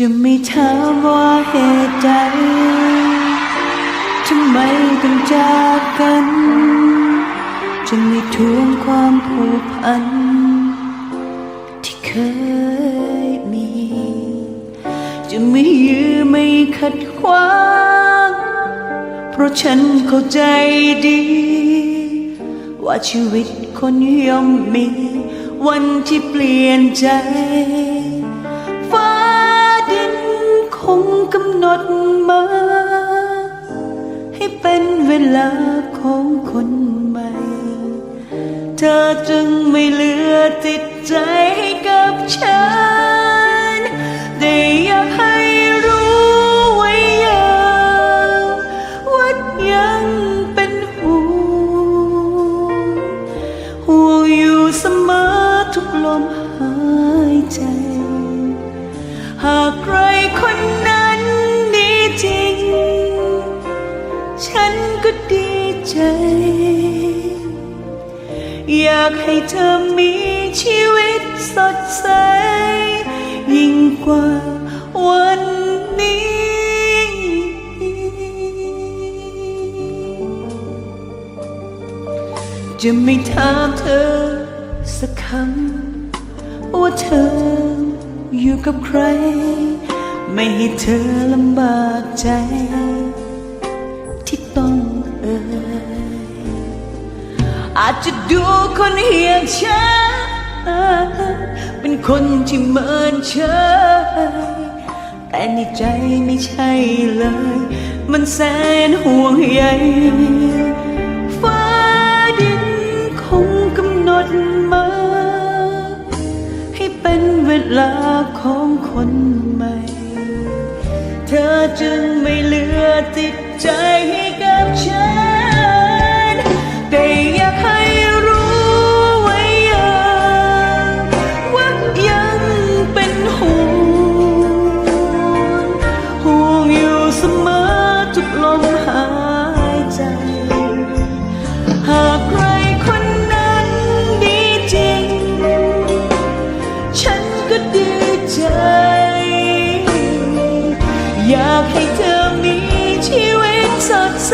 จะไม่ถามว่าเหตุใดทำไมต้องจากกัน จะไม่ทวงความผูกพัน ที่เคยมี จะไม่ยื้อไม่ขัดขวางเพราะฉันเข้าใจดี ว่าชีวิตคนย่อมมี วันที่เปลี่ยนใจ นเวลาของคนใหม่ เธอจึงไม่เหลือติดใจให้กับฉัน แต่อยากให้รู้ไว้ย่างว่ายังเป็นห่วงห่วงอยู่เสมอทุกลมหายใจ หากใครคน ก็ดีใจ อยากให้เธอมีชีวิตสดใส ยิ่งกว่าวันนี้ จะไม่ถามเธอสักคำว่าเธออยู่กับใคร ไม่ให้เธอลำบากใจ อาจจะดูคนเหียงฉันเป็นคนที่เหมินเฉยแต่ในใจไม่ใช่เลย มันแสนห่วงใยฟ้าดินคงกำหนดมา ให้เป็นเวลาของคนใหม่ เธอจึงไม่เหลือติดใจให้กับฉัน ลมหายใจ หากใครคนนั้นดีจริง ฉันก็ดีใจ อยากให้เธอมีชีวิตสดใส